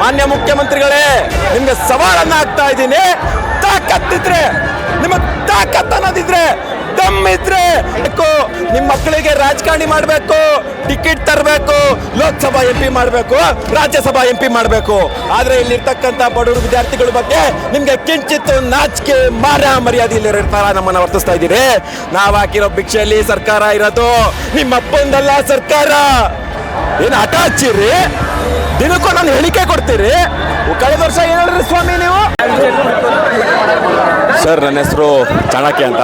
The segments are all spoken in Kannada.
ಮಾನ್ಯ ಮುಖ್ಯಮಂತ್ರಿಗಳೇ, ನಿಮ್ಗೆ ಸವಾಲನ್ನ ಆಗ್ತಾ ಇದ್ದೀನಿ. ತಾಕತ್ತಿದ್ರೆ, ನಿಮ್ಮ ತಾಕತ್ ಅನ್ನೋದಿದ್ರೆ ಇದ್ರೆ ನಿಮ್ಮ ಮಕ್ಕಳಿಗೆ ರಾಜಕಾರಣಿ ಮಾಡಬೇಕು, ಟಿಕೆಟ್ ತರಬೇಕು, ಲೋಕಸಭಾ ಎಂ ಪಿ ಮಾಡಬೇಕು, ರಾಜ್ಯಸಭಾ ಎಂ ಪಿ ಮಾಡಬೇಕು. ಆದ್ರೆ ಇಲ್ಲಿರ್ತಕ್ಕಂಥ ಬಡವರು ವಿದ್ಯಾರ್ಥಿಗಳ ಬಗ್ಗೆ ನಿಮ್ಗೆ ಕಿಂಚಿತ್ತು ನಾಚಿಕೆ ಮಾರ ಮರ್ಯಾದೆ ಇಲ್ಲಿರ್ತಾರ ನಮ್ಮನ್ನ ವರ್ತಿಸ್ತಾ ಇದ್ದೀರಿ. ನಾವ್ ಹಾಕಿರೋ ಭಿಕ್ಷೆಯಲ್ಲಿ ಸರ್ಕಾರ ಇರೋದು, ನಿಮ್ಮ ಅಪ್ಪಂದಲ್ಲ ಸರ್ಕಾರ. ಏನು ಹಠ ಹಚ್ಚಿರಿ? ದಿನಕ್ಕೂ ನಾನು ಹೇಳಿಕೆ ಕೊಡ್ತೀರಿ? ಕಳೆದ ವರ್ಷ ಏನು ಸ್ವಾಮಿ ನೀವು? ಸರ್, ನನ್ನ ಹೆಸರು ಚಾಣಕ್ಯ ಅಂತ.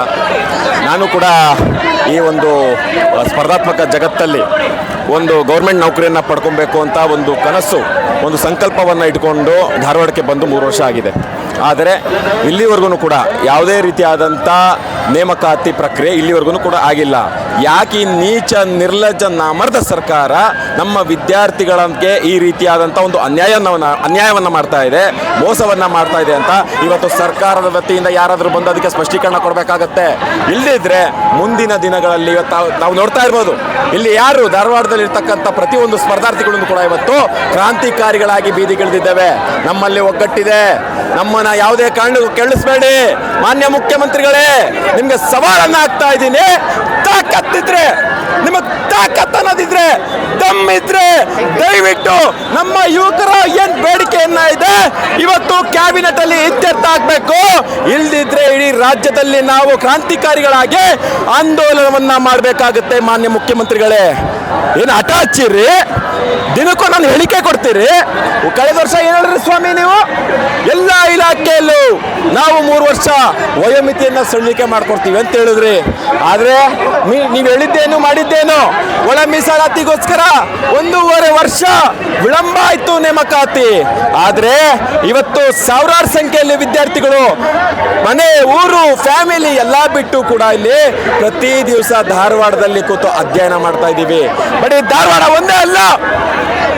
ನಾನು ಕೂಡ ಈ ಒಂದು ಸ್ಪರ್ಧಾತ್ಮಕ ಜಗತ್ತಲ್ಲಿ ಒಂದು ಗೌರ್ಮೆಂಟ್ ನೌಕರಿಯನ್ನು ಪಡ್ಕೊಬೇಕು ಅಂತ ಒಂದು ಕನಸು, ಒಂದು ಸಂಕಲ್ಪವನ್ನು ಇಟ್ಕೊಂಡು ಧಾರವಾಡಕ್ಕೆ ಬಂದು ಮೂರು ವರ್ಷ ಆಗಿದೆ. ಆದರೆ ಇಲ್ಲಿವರೆಗೂ ಕೂಡ ಯಾವುದೇ ರೀತಿಯಾದಂಥ ನೇಮಕಾತಿ ಪ್ರಕ್ರಿಯೆ ಇಲ್ಲಿವರೆಗೂ ಕೂಡ ಆಗಿಲ್ಲ. ಯಾಕೆ ಈ ನೀಚ, ನಿರ್ಲಜ್ಜ, ನಾಮರ್ದ ಸರ್ಕಾರ ನಮ್ಮ ವಿದ್ಯಾರ್ಥಿಗಳಿಗೆ ಈ ರೀತಿಯಾದಂಥ ಒಂದು ಅನ್ಯಾಯವನ್ನು ಅನ್ಯಾಯವನ್ನು ಮಾಡ್ತಾ ಇದೆ, ಮೋಸವನ್ನು ಮಾಡ್ತಾ ಇದೆ ಅಂತ ಇವತ್ತು ಸರ್ಕಾರದ ವತಿಯಿಂದ ಯಾರಾದರೂ ಬಂದು ಅದಕ್ಕೆ ಸ್ಪಷ್ಟೀಕರಣ ಕೊಡಬೇಕಾಗತ್ತೆ. ಇಲ್ಲದಿದ್ದರೆ ಮುಂದಿನ ದಿನಗಳಲ್ಲಿ ಇವತ್ತು ನಾವು ನೋಡ್ತಾ ಇರ್ಬೋದು. ಇಲ್ಲಿ ಯಾರು ಧಾರವಾಡದಲ್ಲಿ ಇರ್ತಕ್ಕಂಥ ಪ್ರತಿಯೊಂದು ಸ್ಪರ್ಧಾರ್ಥಿಗಳನ್ನು ಕೂಡ ಇವತ್ತು ಕ್ರಾಂತಿಕಾರಿಗಳಾಗಿ ಬೀದಿಗಿಳಿದಿದ್ದೇವೆ ನಮ್ಮಲ್ಲಿ ಒಗ್ಗಟ್ಟಿದೆ. ನಮ್ಮನ್ನ ಯಾವುದೇ ಕಾರಣಕ್ಕೂ ಕೇಳಿಸ್ಬೇಡಿ ಮಾನ್ಯ ಮುಖ್ಯಮಂತ್ರಿಗಳೇ ನಿಮ್ಗೆ ಸವಾಲನ್ನ ಹಾಕ್ತಾ ಇದ್ದೀನಿ. ತಾಕತ್ತಿದ್ರೆ, ನಿಮಗೆ ತಾಕತ್ ಅನ್ನೋದಿದ್ರೆ ಇದ್ರೆ ದಯವಿಟ್ಟು ನಮ್ಮ ಯುವಕರ ಏನ್ ಬೇಡಿಕೆಯನ್ನ ಇದೆ, ಇವತ್ತು ಕ್ಯಾಬಿನೆಟ್ ಅಲ್ಲಿ ಇತ್ಯರ್ಥ ಆಗ್ಬೇಕು. ಇಲ್ದಿದ್ರೆ ಇಡೀ ರಾಜ್ಯದಲ್ಲಿ ನಾವು ಕ್ರಾಂತಿಕಾರಿಗಳಾಗಿ ಆಂದೋಲನವನ್ನ ಮಾಡಬೇಕಾಗುತ್ತೆ ಮಾನ್ಯ ಮುಖ್ಯಮಂತ್ರಿಗಳೇ. ಏನು ಹಠ ಹಚ್ಚಿರಿ? ದಿನಕ್ಕೂ ನಾನು ಹೇಳಿಕೆ ಕೊಡ್ತೀರಿ? ಕಳೆದ ವರ್ಷ ಏನ್ ಹೇಳಿದ್ರಿ ಸ್ವಾಮಿ ನೀವು? ಎಲ್ಲ ಇಲಾಖೆಯಲ್ಲೂ ವರ್ಷ ವಯೋಮಿತಿಯನ್ನು ಸಡಿಲಿಕೆ ಮಾಡ್ಕೊಡ್ತೀವಿ ಅಂತ ಹೇಳಿದ್ರಿ. ಆದ್ರೆ ನೀವು ಹೇಳಿದ್ದೇನು ಮಾಡಿದ್ದೇನು? ಒಳ ಮೀಸಲಾತಿಗೋಸ್ಕರ ಒಂದೂವರೆ ವರ್ಷ ವಿಳಂಬ ಆಯಿತು ನೇಮಕಾತಿ ಆದ್ರೆ ಇವತ್ತು ಸಾವಿರಾರು ಸಂಖ್ಯೆಯಲ್ಲಿ ವಿದ್ಯಾರ್ಥಿಗಳು ಮನೆ, ಊರು, ಫ್ಯಾಮಿಲಿ ಎಲ್ಲ ಬಿಟ್ಟು ಕೂಡ ಇಲ್ಲಿ ಪ್ರತಿ ದಿವಸ ಧಾರವಾಡದಲ್ಲಿ ಕೂತು ಅಧ್ಯಯನ ಮಾಡ್ತಾ ಇದ್ದೀವಿ. ಬರೀ ಧಾರವಾಡ ಒಂದೇ ಅಲ್ಲ,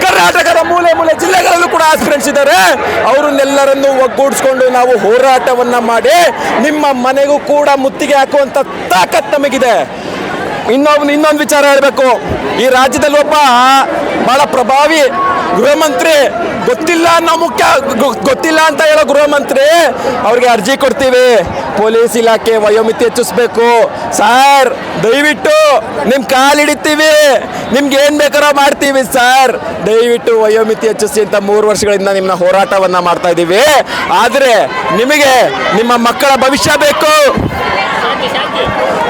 ಕರ್ನಾಟಕದ ಮೂಲೆ ಮೂಲೆ ಜಿಲ್ಲೆಗಳಲ್ಲೂ ಕೂಡ ಆಸ್ಪಿರೆಂಟ್ಸ್ ಇದ್ದಾರೆ. ಅವರನ್ನೆಲ್ಲರನ್ನು ಒಗ್ಗೂಡಿಸ್ಕೊಂಡು ನಾವು ಹೋರಾಟವನ್ನ ಮಾಡಿ ನಿಮ್ಮ ಮನೆಗೂ ಕೂಡ ಮುತ್ತಿಗೆ ಹಾಕುವಂತ ತಾಕತ್ ನಮಗಿದೆ. ಇನ್ನೊಂದು ಇನ್ನೊಂದು ವಿಚಾರ ಹೇಳಬೇಕು. ಈ ರಾಜ್ಯದಲ್ಲಿ ಒಬ್ಬ ಬಹಳ ಪ್ರಭಾವಿ ಗೃಹ ಮಂತ್ರಿ ಗೊತ್ತಿಲ್ಲ ಅನ್ನೋ ಮುಖ್ಯ ಗೊತ್ತಿಲ್ಲ ಅಂತ ಹೇಳೋ ಗೃಹ ಮಂತ್ರಿ ಅವ್ರಿಗೆ ಅರ್ಜಿ ಕೊಡ್ತೀವಿ. ಪೊಲೀಸ್ ಇಲಾಖೆ ವಯೋಮಿತಿ ಹೆಚ್ಚಿಸ್ಬೇಕು. ಸರ್, ದಯವಿಟ್ಟು ನಿಮ್ ಕಾಲು ಹಿಡಿತೀವಿ. ನಿಮ್ಗೆ ಏನ್ ಬೇಕಾರೋ ಮಾಡ್ತೀವಿ ಸರ್. ದಯವಿಟ್ಟು ವಯೋಮಿತಿ ಹೆಚ್ಚಿಸಿ ಅಂತ ಮೂರು ವರ್ಷಗಳಿಂದ ನಿಮ್ಮ ಹೋರಾಟವನ್ನ ಮಾಡ್ತಾ ಇದ್ದೀವಿ ಆದ್ರೆ ನಿಮಗೆ ನಿಮ್ಮ ಮಕ್ಕಳ ಭವಿಷ್ಯ ಬೇಕು.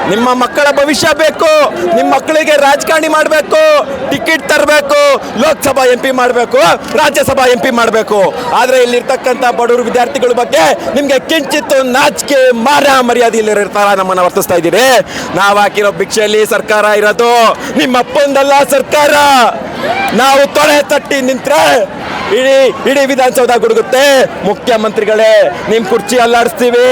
ನಿಮ್ಮ ಮಕ್ಕಳ ಭವಿಷ್ಯ ಬೇಕು. ನಿಮ್ಮ ಮಕ್ಕಳಿಗೆ ರಾಜಕಾರಣಿ ಮಾಡಬೇಕು. ಟಿಕೆಟ್ ತರಬೇಕು. ಲೋಕಸಭಾ ಎಂ ಪಿ ಮಾಡಬೇಕು, ರಾಜ್ಯಸಭಾ ಎಂ ಪಿ ಮಾಡಬೇಕು. ಆದರೆ ಇಲ್ಲಿರ್ತಕ್ಕಂಥ ಬಡವರು ವಿದ್ಯಾರ್ಥಿಗಳ ಬಗ್ಗೆ ನಿಮಗೆ ಕಿಂಚಿತ್ತು ನಾಚಿಕೆ ಮಾರ ಮರ್ಯಾದೆ ಇಲ್ಲಿರ್ತಾರ ನಮ್ಮನ್ನ ವರ್ತಿಸ್ತಾ ಇದ್ದೀರಿ. ನಾವು ಹಾಕಿರೋ ಭಿಕ್ಷೆಯಲ್ಲಿ ಸರ್ಕಾರ ಇರೋದು ನಿಮ್ಮ ಅಪ್ಪಂದಲ್ಲ ಸರ್ಕಾರ. ನಾವು ತೊಳೆ ತಟ್ಟಿ ನಿಂತ್ರೆ ಇಡೀ ಇಡೀ ವಿಧಾನಸೌಧ ಗುಡುಗುತ್ತೆ. ಮುಖ್ಯಮಂತ್ರಿಗಳೇ, ನಿಮ್ ಕುರ್ಚಿ ಅಲ್ಲಾಡಿಸ್ತೀವಿ,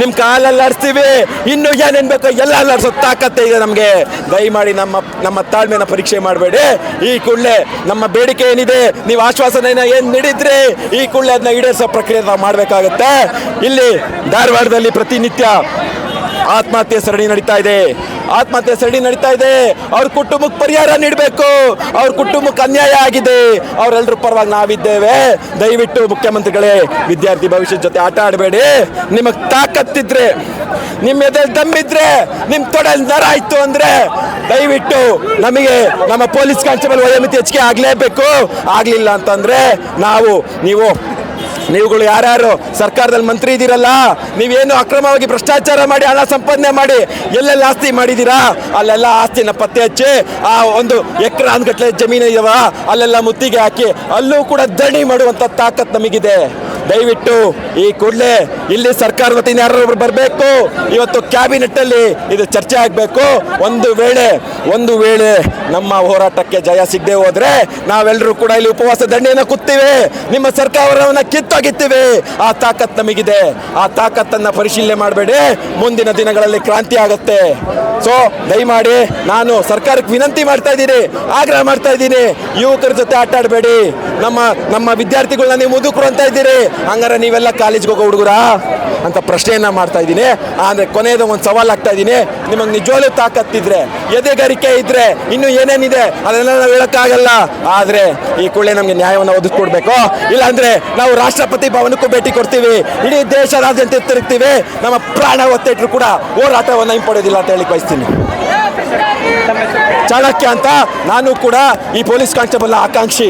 ನಿಮ್ ಕಾಲಲ್ಲಾಡಿಸ್ತೀವಿ ಇನ್ನು ಏನೇನ್ ಬೇಕೋ ಎಲ್ಲ ಅಲ್ಲಾಡಿಸೋ ತಾಕತ್ತೆ ಇದೆ ನಮಗೆ. ದಯಮಾಡಿ ನಮ್ಮ ನಮ್ಮ ತಾಳ್ಮೆನ ಪರೀಕ್ಷೆ ಮಾಡಬೇಡಿ. ಈ ಕೂಡಲೇ ನಮ್ಮ ಬೇಡಿಕೆ ಏನಿದೆ, ನೀವು ಆಶ್ವಾಸನೆಯನ್ನ ಏನ್ ನೀಡಿದ್ರಿ, ಈ ಕೂಡಲೇ ಅದನ್ನ ಈಡೇರಿಸೋ ಪ್ರಕ್ರಿಯೆ ನಾವು ಮಾಡಬೇಕಾಗತ್ತೆ. ಇಲ್ಲಿ ಧಾರವಾಡದಲ್ಲಿ ಪ್ರತಿನಿತ್ಯ ಆತ್ಮಹತ್ಯೆ ಸರಣಿ ನಡೀತಾ ಇದೆ. ಆತ್ಮಹತ್ಯೆ ಸರಣಿ ನಡೀತಾ ಇದೆ. ಅವ್ರ ಕುಟುಂಬಕ್ಕೆ ಪರಿಹಾರ ನೀಡಬೇಕು. ಅವ್ರ ಕುಟುಂಬಕ್ಕೆ ಅನ್ಯಾಯ ಆಗಿದೆ. ಅವರೆಲ್ಲರೂ ಪರವಾಗಿ ನಾವಿದ್ದೇವೆ. ದಯವಿಟ್ಟು ಮುಖ್ಯಮಂತ್ರಿಗಳೇ, ವಿದ್ಯಾರ್ಥಿ ಭವಿಷ್ಯದ ಜೊತೆ ಆಟ ಆಡಬೇಡಿ. ನಿಮಗೆ ತಾಕತ್ತಿದ್ರೆ ನಿಮ್ಮ ಎದೆ ದಮ್ಮಿದ್ರೆ ನಿಮ್ಮ ತೊಡಲ್ ನರ ಆಯ್ತು ಅಂದ್ರೆ ದಯವಿಟ್ಟು ನಮಗೆ ನಮ್ಮ ಪೊಲೀಸ್ ಕಾನ್ಸ್ಟೇಬಲ್ ವಯೋಮಿತಿ ಹೆಚ್ಚಿಗೆ ಆಗಲೇಬೇಕು. ಆಗಲಿಲ್ಲ ಅಂತಂದ್ರೆ ನಾವು, ನೀವು ನೀವುಗಳು ಯಾರ್ಯಾರು ಸರ್ಕಾರದಲ್ಲಿ ಮಂತ್ರಿ ಇದ್ದೀರಲ್ಲ, ನೀವೇನು ಅಕ್ರಮವಾಗಿ ಭ್ರಷ್ಟಾಚಾರ ಮಾಡಿ, ಹಣ ಸಂಪಾದನೆ ಮಾಡಿ, ಎಲ್ಲೆಲ್ಲ ಆಸ್ತಿ ಮಾಡಿದ್ದೀರಾ? ಅಲ್ಲೆಲ್ಲ ಆಸ್ತಿನ ಪತ್ತೆ ಹಚ್ಚಿ, ಆ ಒಂದು ಎಕರೆ ಅಂದ್ಗಟ್ಲೆ ಜಮೀನು ಇದಾವ, ಅಲ್ಲೆಲ್ಲ ಮುತ್ತಿಗೆ ಹಾಕಿ, ಅಲ್ಲೂ ಕೂಡ ದಣಿ ಮಾಡುವಂಥ ತಾಕತ್ ನಮಗಿದೆ. ದಯವಿಟ್ಟು ಈ ಕೂಡಲೇ ಇಲ್ಲಿ ಸರ್ಕಾರ ವತಿಯಿಂದ ಯಾರೊಬ್ರು ಬರಬೇಕು? ಇವತ್ತು ಕ್ಯಾಬಿನೆಟ್ ಅಲ್ಲಿ ಇದು ಚರ್ಚೆ ಆಗಬೇಕು. ಒಂದು ವೇಳೆ ಒಂದು ವೇಳೆ ನಮ್ಮ ಹೋರಾಟಕ್ಕೆ ಜಯ ಸಿಗದೆ ಹೋದ್ರೆ ನಾವೆಲ್ಲರೂ ಕೂಡ ಇಲ್ಲಿ ಉಪವಾಸ ದಂಡೆಯನ್ನು ಕೂತ್ತೀವಿ ನಿಮ್ಮ ಸರ್ಕಾರವನ್ನ ಕಿತ್ತೊಗಿತ್ತೀವಿ ಆ ತಾಕತ್ ನಮಗಿದೆ. ಆ ತಾಕತ್ತನ್ನ ಪರಿಶೀಲನೆ ಮಾಡಬೇಡಿ. ಮುಂದಿನ ದಿನಗಳಲ್ಲಿ ಕ್ರಾಂತಿ ಆಗುತ್ತೆ. ಸೊ ದಯಮಾಡಿ ನಾನು ಸರ್ಕಾರಕ್ಕೆ ವಿನಂತಿ ಮಾಡ್ತಾ ಇದ್ದೀನಿ. ಆಗ್ರಹ ಮಾಡ್ತಾ ಇದ್ದೀನಿ. ಯುವಕರ ಜೊತೆ ಆಟ ಆಡಬೇಡಿ. ನಮ್ಮ ನಮ್ಮ ವಿದ್ಯಾರ್ಥಿಗಳನ್ನ ನೀವು ಮುದುಕರು ಅಂತ ಇದ್ದೀರಿ. ಹಂಗಾರೆ ನೀವೆಲ್ಲ ಕಾಲೇಜ್ಗೆ ಹೋಗೋ ಹುಡುಗರಾ ಅಂತ ಪ್ರಶ್ನೆಯನ್ನ ಮಾಡ್ತಾ ಇದ್ದೀನಿ. ಆದರೆ ಕೊನೆಯದು ಒಂದು ಸವಾಲು ಆಗ್ತಾ ಇದ್ದೀನಿ. ನಿಮಗೆ ನಿಜವಾಗ್ಲೂ ತಾಕತ್ತಿದ್ರೆ ಎದೆಗಾರಿಕೆ ಇದ್ರೆ, ಇನ್ನು ಏನೇನಿದೆ ಅದೆಲ್ಲ ನಾವು ಹೇಳೋಕ್ಕಾಗಲ್ಲ. ಆದರೆ ಈ ಕೂಡಲೇ ನಮಗೆ ನ್ಯಾಯವನ್ನು ಒದಗಿಸ್ಕೊಡ್ಬೇಕು. ಇಲ್ಲಾಂದ್ರೆ ನಾವು ರಾಷ್ಟ್ರಪತಿ ಭವನಕ್ಕೂ ಭೇಟಿ ಕೊಡ್ತೀವಿ. ಇಡೀ ದೇಶದಾದ್ಯಂತ ತಿರುಗ್ತೀವಿ ನಮ್ಮ ಪ್ರಾಣ ಒತ್ತಿಟ್ರು ಕೂಡ ಹೋರಾಟವನ್ನು ಹಿಂಪಡೆಯೋದಿಲ್ಲ ಅಂತ ಹೇಳಿ ಬಯಸ್ತೀನಿ. ಚಾಣಕ್ಯ ಅಂತ ನಾನು ಕೂಡ ಈ ಪೊಲೀಸ್ ಕಾನ್ಸ್ಟೇಬಲ್ ಆಕಾಂಕ್ಷಿ.